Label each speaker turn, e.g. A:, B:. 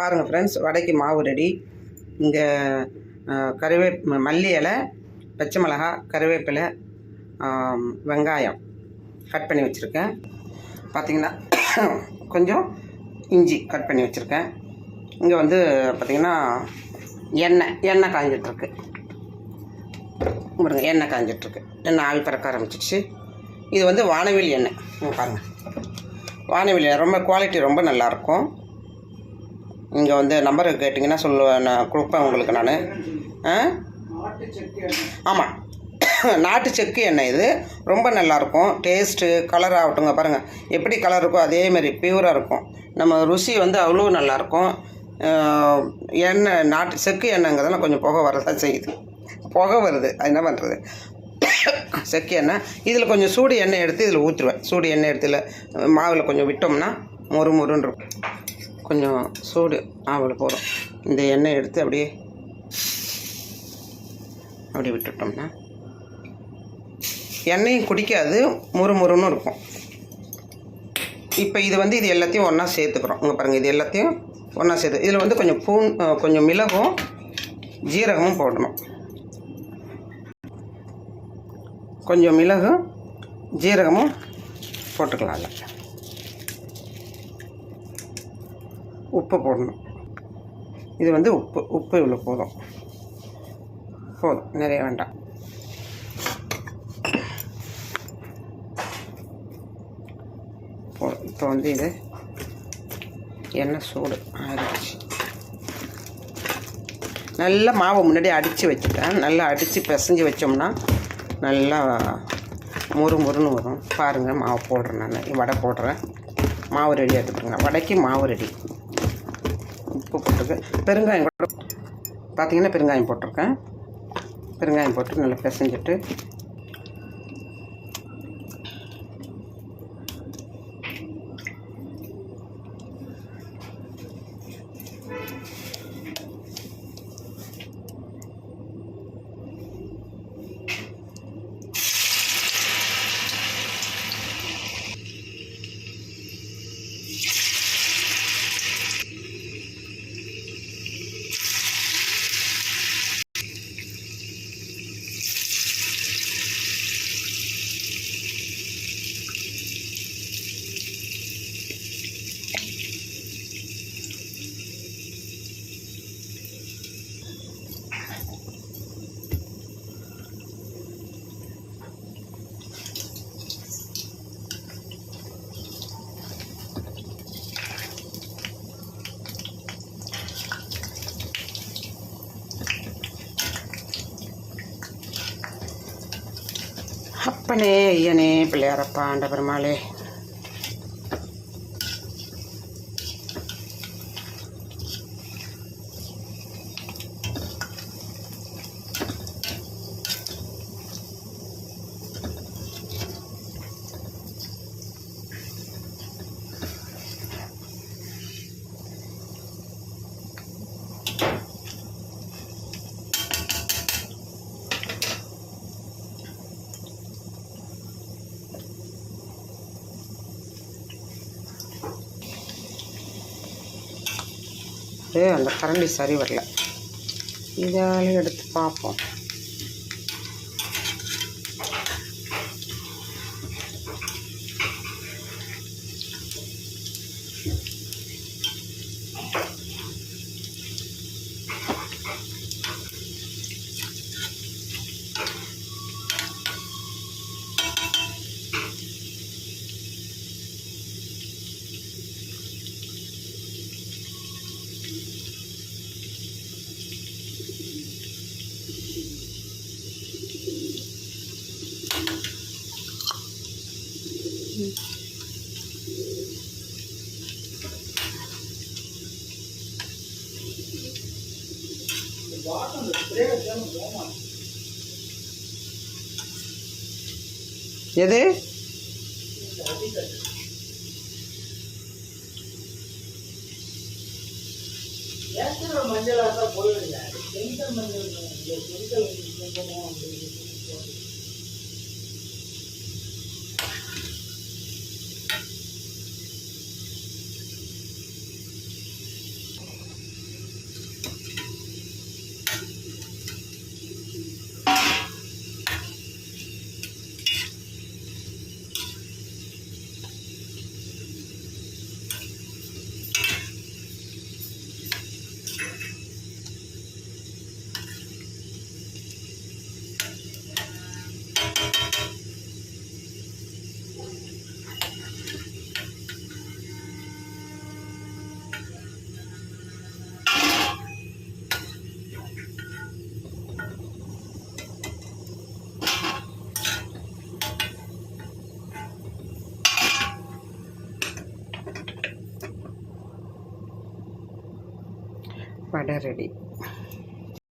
A: பாருங்கள் ஃப்ரெண்ட்ஸ் வடைக்கு மாவு ரெடி இங்கே கருவே ம- மல்லி இலை பச்சை மிளகா கருவேப்பிலை வெங்காயம் கட் பண்ணி வச்சுருக்கேன். பார்த்தீங்கன்னா கொஞ்சம் இஞ்சி கட் பண்ணி வச்சுருக்கேன். இங்கே வந்து பார்த்திங்கன்னா எண்ணெய் எண்ணெய் காய்ஞ்சிட்ருக்கு பாருங்கள் எண்ணெய் காய்ஞ்சிட்ருக்கு எண்ணெய் ஆவி பறக்க ஆரம்பிச்சிடுச்சு இது வந்து வானவில் எண்ணெய். பாருங்கள் வானவில் ரொம்ப குவாலிட்டி ரொம்ப நல்லாயிருக்கும் இங்கே வந்து நம்பர் கேட்டிங்கன்னா சொல்லுவேன் நான் கொடுப்பேன் உங்களுக்கு நான். ஆ? ஆமாம் நாட்டு செக்கு எண்ணெய் இது. ரொம்ப நல்லாயிருக்கும். டேஸ்ட்டு கலர் ஆகட்டுங்க பாருங்கள் எப்படி கலர் இருக்கோ அதே மாதிரி பியூராக இருக்கும். நம்ம ருசி வந்து அவ்வளோ நல்லாயிருக்கும். எண்ணெய் நாட்டு செக்கு எண்ணெய்ங்கிறதெல்லாம் கொஞ்சம் புகை வரதான் செய்யுது. புகை வருது. அது என்ன பண்ணுறது செக்கு எண்ணெய். இதில் கொஞ்சம் சூடு எண்ணெய் எடுத்து இதில் ஊற்றுவேன் சூடு எண்ணெய் எடுத்து மாவில் கொஞ்சம் விட்டோம்னா மொறு மொறுன்னு இருக்கும். கொஞ்சம் சூடு ஆவல் போதும். இந்த எண்ணெய் எடுத்து அப்படியே அப்படி விட்டுட்டோம்னா எண்ணெயும் குடிக்காது முறுமுறுன்னு இருக்கும். இப்போ இது வந்து இது எல்லாத்தையும் ஒன்றா சேர்த்துக்கிறோம். இங்கே பாருங்கள் இது எல்லாத்தையும் ஒன்றா சேர்த்து இதில் வந்து கொஞ்சம் பூன் கொஞ்சம் மிளகும் ஜீரகமும் போடணும். கொஞ்சம் மிளகும் ஜீரகமும் போட்டுக்கலாம் அதில். உப்பு போடணும். இது வந்து உப்பு உப்பு இவ்வளோ போதும். போதும் நிறைய வேண்டாம். போதும். இப்போ வந்து இது எண்ணெய் சூடு ஆயிடுச்சு நல்லா மாவை முன்னாடி அடித்து வச்சுட்டேன். நல்லா அடித்து பிசைஞ்சு வச்சோம்னா நல்லா முறு முறுன்னு வரும். பாருங்கள் மாவு போடுறேன் நான். வடை போடுறேன். மாவு ரெடி எடுத்துக்கோங்க. வடைக்கு மாவு ரெடி உப்பு போட்டுருக்கு. பெருங்காயம் கூட பார்த்தீங்கன்னா பெருங்காயம் போட்டிருக்கேன். பெருங்காயம் போட்டு நல்லா பிசைஞ்சிட்டு அப்பனே ஐயனே பிள்ளையாரப்பா ஆண்ட பெருமாளே அந்த கரண்டி சரி வரல. இதால் எடுத்து பார்ப்போம். எது? மஞ்சள் பொருள் இல்லை செங்கல் மஞ்சள் செங்கல் വട റെഡി